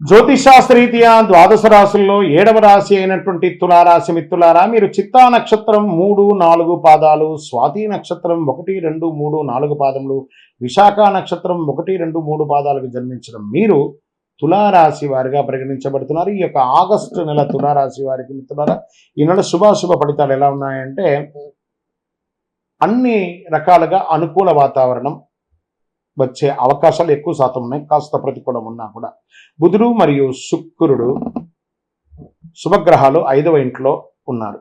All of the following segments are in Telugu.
జ్యోతిషాస్త్రరీత్యా ద్వాదశ రాశుల్లో ఏడవ రాశి అయినటువంటి తులారాశి మిత్రులారా మీరు చిత్తా నక్షత్రం మూడు నాలుగు పాదాలు స్వాతి నక్షత్రం ఒకటి రెండు మూడు నాలుగు పాదములు విశాఖ నక్షత్రం ఒకటి రెండు మూడు పాదాలకు జన్మించడం మీరు తులారాశి వారిగా పరిగణించబడుతున్నారు. ఈ యొక్క ఆగస్టు నెల తులారాశి వారికి మిత్రులారా ఈ నెల శుభాశుభ ఫలితాలు ఎలా ఉన్నాయంటే అన్ని రకాలుగా అనుకూల వాతావరణం వచ్చే అవకాశాలు ఎక్కువ శాతం ఉన్నాయి. కాస్త ప్రతికూలం ఉన్నా కూడా. బుధుడు మరియు శుక్రుడు శుభగ్రహాలు ఐదవ ఇంట్లో ఉన్నారు.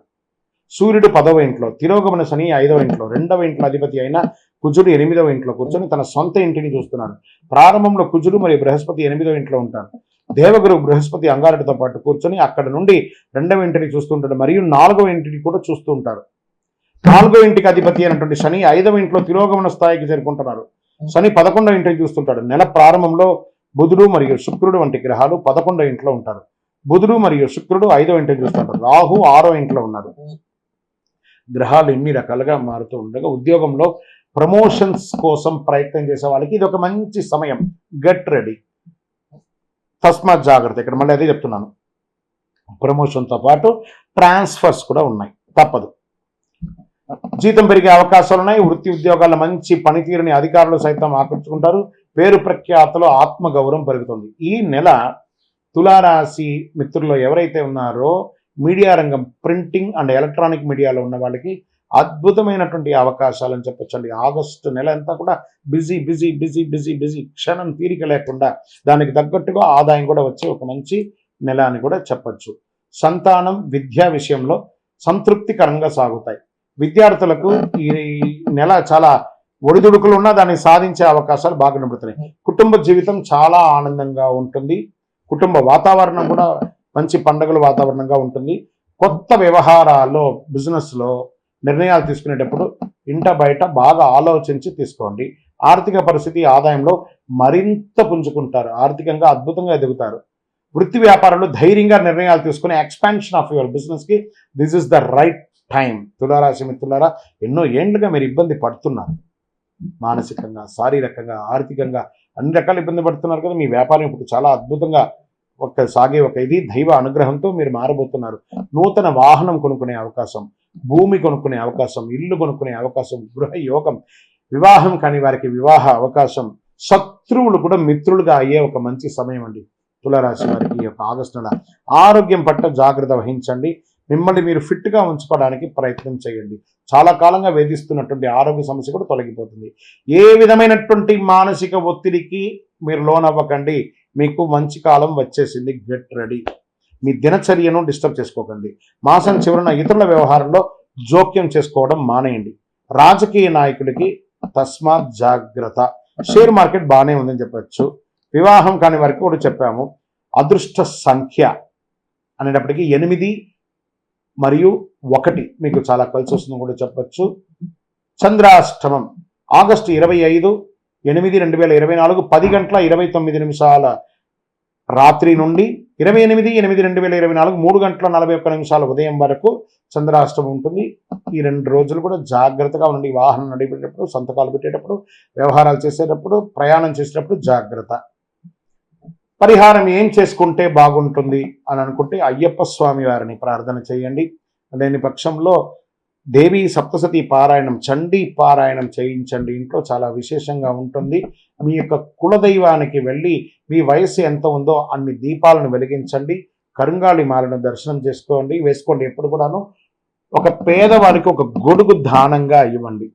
సూర్యుడు పదవ ఇంట్లో తిరోగమన శని ఐదవ ఇంట్లో రెండవ ఇంట్లో అధిపతి అయిన కుజుడు ఎనిమిదవ ఇంట్లో కూర్చొని తన సొంత ఇంటిని చూస్తున్నారు. ప్రారంభంలో కుజుడు మరియు బృహస్పతి ఎనిమిదవ ఇంట్లో ఉంటారు. దేవగురు బృహస్పతి అంగారెడ్డితో పాటు కూర్చొని అక్కడ నుండి రెండవ ఇంటిని చూస్తుంటాడు. మరియు నాలుగవ ఇంటిని కూడా చూస్తూ ఉంటారు. నాలుగో ఇంటికి అధిపతి అయినటువంటి శని ఐదవ ఇంట్లో తిరోగమన స్థాయికి చేరుకుంటున్నారు. శని పదకొండో ఇంటిని చూస్తుంటాడు. నెల ప్రారంభంలో బుధుడు మరియు శుక్రుడు వంటి గ్రహాలు పదకొండో ఇంట్లో ఉంటారు. బుధుడు మరియు శుక్రుడు ఐదో ఇంటిని చూస్తుంటారు. రాహు ఆరో ఇంట్లో ఉన్నారు. గ్రహాలు ఎన్ని రకాలుగా మారుతూ ఉండగా ఉద్యోగంలో ప్రమోషన్స్ కోసం ప్రయత్నం చేసే వాళ్ళకి ఇది ఒక మంచి సమయం. Get ready. తస్మాత్ జాగ్రత్త. ఇక్కడ మళ్ళీ అదే చెప్తున్నాను. ప్రమోషన్తో పాటు ట్రాన్స్ఫర్స్ కూడా ఉన్నాయి. తప్పదు. జీతం పెరిగే అవకాశాలు ఉన్నాయి. వృత్తి ఉద్యోగాల మంచి పనితీరుని అధికారులు సైతం ఆకర్షుకుంటారు పేరు ప్రఖ్యాతలో ఆత్మగౌరవం పెరుగుతుంది. ఈ నెల తులారాశి మిత్రుల్లో ఎవరైతే ఉన్నారో మీడియా రంగం ప్రింటింగ్ అండ్ ఎలక్ట్రానిక్ మీడియాలో ఉన్న వాళ్ళకి అద్భుతమైనటువంటి అవకాశాలని చెప్పచ్చండి చెప్పొచ్చండి. ఆగస్టు నెల అంతా కూడా busy busy busy busy busy క్షణం తీరిక లేకుండా దానికి తగ్గట్టుగా ఆదాయం కూడా వచ్చే ఒక మంచి నెల అని కూడా చెప్పచ్చు. సంతానం విద్యా విషయంలో సంతృప్తికరంగా సాగుతాయి. విద్యార్థులకు ఈ నెల చాలా ఒడిదుడుకులు ఉన్నా దాన్ని సాధించే అవకాశాలు బాగా నింపుతున్నాయి కుటుంబ జీవితం చాలా ఆనందంగా ఉంటుంది. కుటుంబ వాతావరణం కూడా మంచి పండుగల వాతావరణంగా ఉంటుంది. కొత్త వ్యవహారాల్లో బిజినెస్లో నిర్ణయాలు తీసుకునేటప్పుడు ఇంట బయట బాగా ఆలోచించి తీసుకోండి. ఆర్థిక పరిస్థితి ఆదాయంలో మరింత పుంజుకుంటారు. ఆర్థికంగా అద్భుతంగా ఎదుగుతారు. వృత్తి వ్యాపారంలో ధైర్యంగా నిర్ణయాలు తీసుకుని ఎక్స్పాన్షన్ ఆఫ్ యువర్ బిజినెస్కి this is the right time. తులారాశి మిత్రులారా ఎన్నో ఏండ్లుగా మీరు ఇబ్బంది పడుతున్నారు. మానసికంగా శారీరకంగా ఆర్థికంగా అన్ని రకాల ఇబ్బంది పడుతున్నారు కదా మీ వ్యాపారం ఇప్పుడు చాలా అద్భుతంగా ఒక సాగే ఒక ఇది. దైవ అనుగ్రహంతో మీరు మారబోతున్నారు. నూతన వాహనం కొనుక్కునే అవకాశం భూమి కొనుక్కునే అవకాశం ఇల్లు కొనుక్కునే అవకాశం గృహ యోగం వివాహం కాని వారికి వివాహ అవకాశం శత్రువులు కూడా మిత్రులుగా అయ్యే ఒక మంచి సమయం అండి. తులరాశి వారికి ఈ యొక్క ఆగస్టు నెల. ఆరోగ్యం పట్ల జాగ్రత్త వహించండి. మిమ్మల్ని మీరు ఫిట్గా ఉంచుకోవడానికి ప్రయత్నం చేయండి. చాలా కాలంగా వేధిస్తున్నటువంటి ఆరోగ్య సమస్య కూడా తొలగిపోతుంది. ఏ విధమైనటువంటి మానసిక ఒత్తిడికి మీరు లోన్ అవ్వకండి మీకు మంచి కాలం వచ్చేసింది. Get ready. మీ దినచర్యను డిస్టర్బ్ చేసుకోకండి. మాసం చివరిన ఇతరుల వ్యవహారంలో జోక్యం చేసుకోవడం మానేయండి. రాజకీయ నాయకుడికి తస్మాత్ జాగ్రత్త. షేర్ మార్కెట్ బాగానే ఉందని చెప్పచ్చు. వివాహం కాని వరకు కూడా చెప్పాము. అదృష్ట సంఖ్య అనేటప్పటికీ ఎనిమిది మరియు ఒకటి మీకు చాలా కలిసి వస్తుందని కూడా చెప్పచ్చు. చంద్రాష్టమం ఆగస్టు ఇరవై ఐదు ఎనిమిది రెండు వేల ఇరవై నాలుగు పది గంటల ఇరవై తొమ్మిది నిమిషాల రాత్రి నుండి ఇరవై ఎనిమిది ఎనిమిది రెండు వేల ఇరవై నాలుగు మూడు గంటల నలభై ఒక్క నిమిషాల ఉదయం వరకు చంద్రాష్టమం ఉంటుంది. ఈ రెండు రోజులు కూడా జాగ్రత్తగా ఉండండి. వాహనం నడిపేటప్పుడు సంతకాలు పెట్టేటప్పుడు వ్యవహారాలు చేసేటప్పుడు ప్రయాణం చేసేటప్పుడు జాగ్రత్త. పరిహారం ఏం చేసుకుంటే బాగుంటుంది అని అనుకుంటే అయ్యప్ప స్వామి వారిని ప్రార్థన చేయండి. లేని పక్షంలో దేవి సప్తసతి పారాయణం చండీ పారాయణం చేయించండి. ఇంట్లో చాలా విశేషంగా ఉంటుంది. మీ యొక్క కులదైవానికి వెళ్ళి మీ వయసు ఎంత ఉందో అన్ని దీపాలను వెలిగించండి. కరుంగాళి మాలను దర్శనం చేసుకోండి. వేసుకోండి ఎప్పుడు కూడాను. ఒక పేదవారికి ఒక గొడుగు దానంగా ఇవ్వండి.